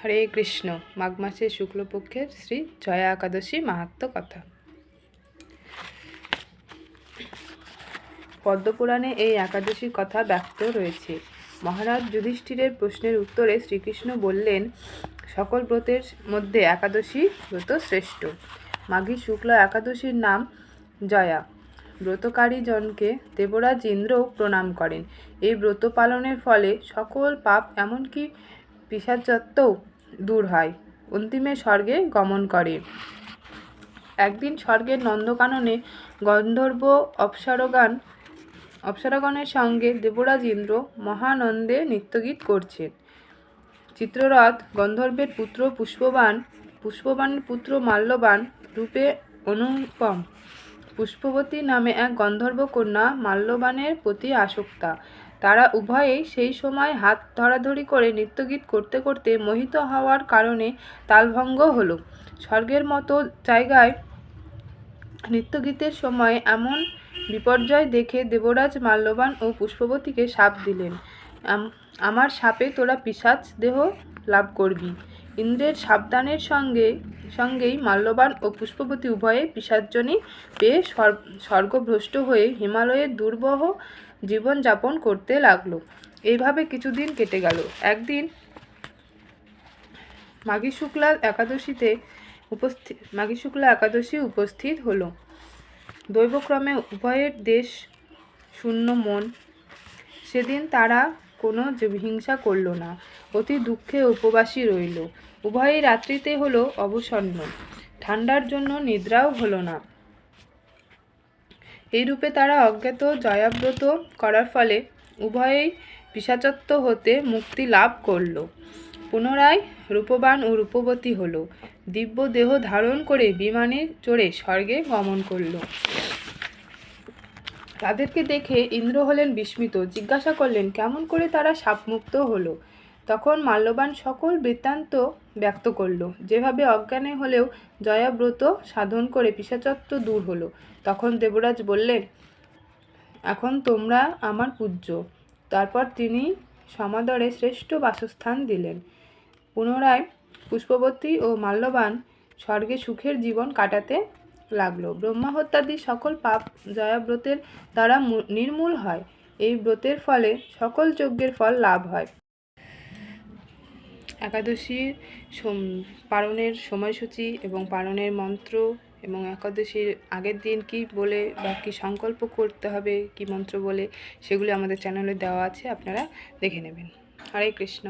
হরে কৃষ্ণ। মাঘ মাসের শুক্লপক্ষের শ্রী জয়া একাদশী মাহাত্ম কথা। পদ্মপুরাণে এই একাদশীর কথা ব্যক্ত রয়েছে। মহারাজ যুধিষ্ঠিরের প্রশ্নের উত্তরে শ্রীকৃষ্ণ বললেন, সকল ব্রতের মধ্যে একাদশী ব্রত শ্রেষ্ঠ। মাঘী শুক্ল একাদশীর নাম জয়া। ব্রতকারী জনকে দেবরাজ ইন্দ্রও প্রণাম করেন। এই ব্রত পালনের ফলে সকল পাপ এমনকি পিসাচত্বও দূর হয়। অন্তিমে স্বর্গে গমন করে। একদিন স্বর্গের নন্দকাননে গন্ধর্ব অপ্সরগান অপ্সরাগণের সঙ্গে দেবরাজ ইন্দ্র মহানন্দে নৃত্যগীত করছেন। চিত্ররথ গন্ধর্বের পুত্র পুষ্পবান, পুষ্পবানের পুত্র মাল্যবান রূপে অনুপম। পুষ্পবতী নামে এক গন্ধর্ব কন্যা মাল্যবানের প্রতি আসক্তা। তারা উভয়েই সেই সময় হাত ধরাধরি করে নৃত্যগীত করতে করতে মোহিত হওয়ার কারণে তালভঙ্গ হলো। স্বর্গের মতো জায়গায় নৃত্যগীতের সময় এমন বিপর্যয় দেখে দেবরাজ মাল্যবান ও পুষ্পবতীকে সাপ দিলেন। আমার সাপে তোরা পিশাচ দেহ? লাভ করবি। ইন্দ্রের সাবধানের সঙ্গে, সঙ্গেই মাল্যবান ও পুষ্পবতী উভয়ে পিসার্জনী পেয়ে স্বর্গভ্রষ্ট হয়ে হিমালয়ের দুর্বহ জীবনযাপন করতে লাগল। এইভাবে কিছুদিন কেটে গেল। একদিন মাঘী শুক্লা একাদশীতে উপস্থিত মাঘী শুক্লা একাদশী উপস্থিত হলো। দৈবক্রমে উভয়ের দেশ শূন্য মন। সেদিন তারা কোনো হিংসা করল না। অতি দুঃখে উপবাসী রইল। উভয়ই রাত্রিতে হলো অবসন্ন। ঠান্ডার জন্য নিদ্রাও হলো না। এইরূপে তারা অজ্ঞাত, জয়াব্রত করার ফলে উভয়েই পিসাচত্ব হতে মুক্তি লাভ করল। পুনরায় রূপবান ও রূপবতী হল। দিব্য দেহ ধারণ করে বিমানে চড়ে স্বর্গে গমন করল। তাদেরকে দেখে ইন্দ্র হলেন বিস্মিত, জিজ্ঞাসা করলেন, কেমন করে তারা সাপমুক্ত হলো? তখন মাল্যবান সকল বৃত্তান্ত ব্যক্ত করল। যেভাবে অজ্ঞানে হলেও জয়াব্রত সাধন করে পিসাচত্ব দূর হলো। তখন দেবরাজ বললেন, এখন তোমরা আমার পূজ্য। তারপর তিনি সমাদরে শ্রেষ্ঠ বাসস্থান দিলেন। পুনরায় পুষ্পবতী ও মাল্যবান স্বর্গে সুখের জীবন কাটাতে লাগল। ব্রহ্মা হত্যাদি সকল পাপ জয়াব্রতের দ্বারা নির্মূল হয়। এই ব্রতের ফলে সকল যজ্ঞের ফল লাভ হয়। একাদশীর পালনের সময়সূচি এবং পালনের মন্ত্র এবং একাদশীর আগের দিন কি বলে বা কী সংকল্প করতে হবে, কি মন্ত্র বলে, সেগুলি আমাদের চ্যানেলে দেওয়া আছে, আপনারা দেখে নেবেন। হরে কৃষ্ণ।